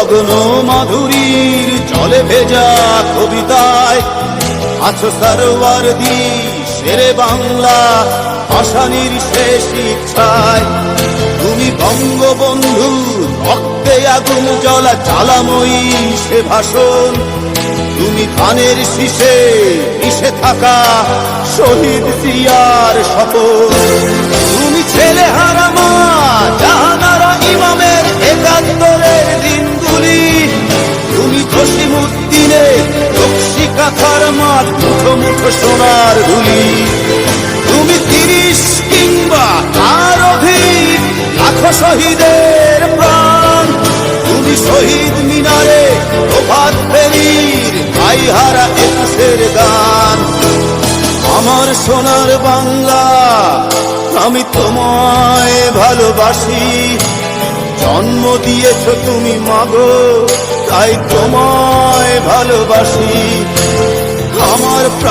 লগ্ন মাধুরীর চলে ভেজা কবিতায়। আছো সারোয়ার দি শেরে বাংলা ভাষানির শেষ ইচ্ছায়। তুমি বঙ্গবন্ধু রক্তে আগুন জ্বলা জ্বালাময়ী সে ভাষণ। তুমি ধানের শীষে মিশে থাকা শহীদ সিয়ার শপথ। মাঠ সোনার ধুলি। তুমি তিরিশ কিংবা তার অধিক লাখো শহীদের প্রাণ। তুমি শহীদ মিনারে প্রভাত ফেরির হারা একুশের গান। আমার সোনার বাংলা, আমি তোমায় ভালোবাসি। জন্ম দিয়েছ তুমি মাগো, তাই তোমায় ভালোবাসি।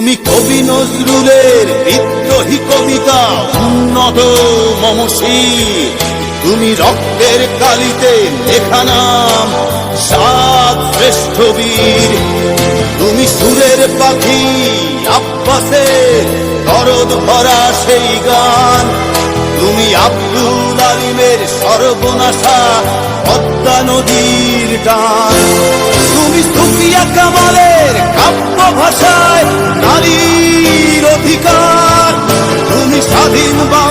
তুমি কবি নজরুলের বিদ্রোহী কবিতা, উন্নত মমসী। তুমি রক্তের কালিতে লেখা নাম, সাত শ্রেষ্ঠ বীর। তুমি সুরের পাখি, আব্বাসের দরদ ভরা সেই গান। তুমি আব্দুল আলিমের সর্বনাশা পদ্মা নদীর টান। তুমি সুফিয়া কামালের কাব্য ভাষায় তুমি স্বাধীন বাংলা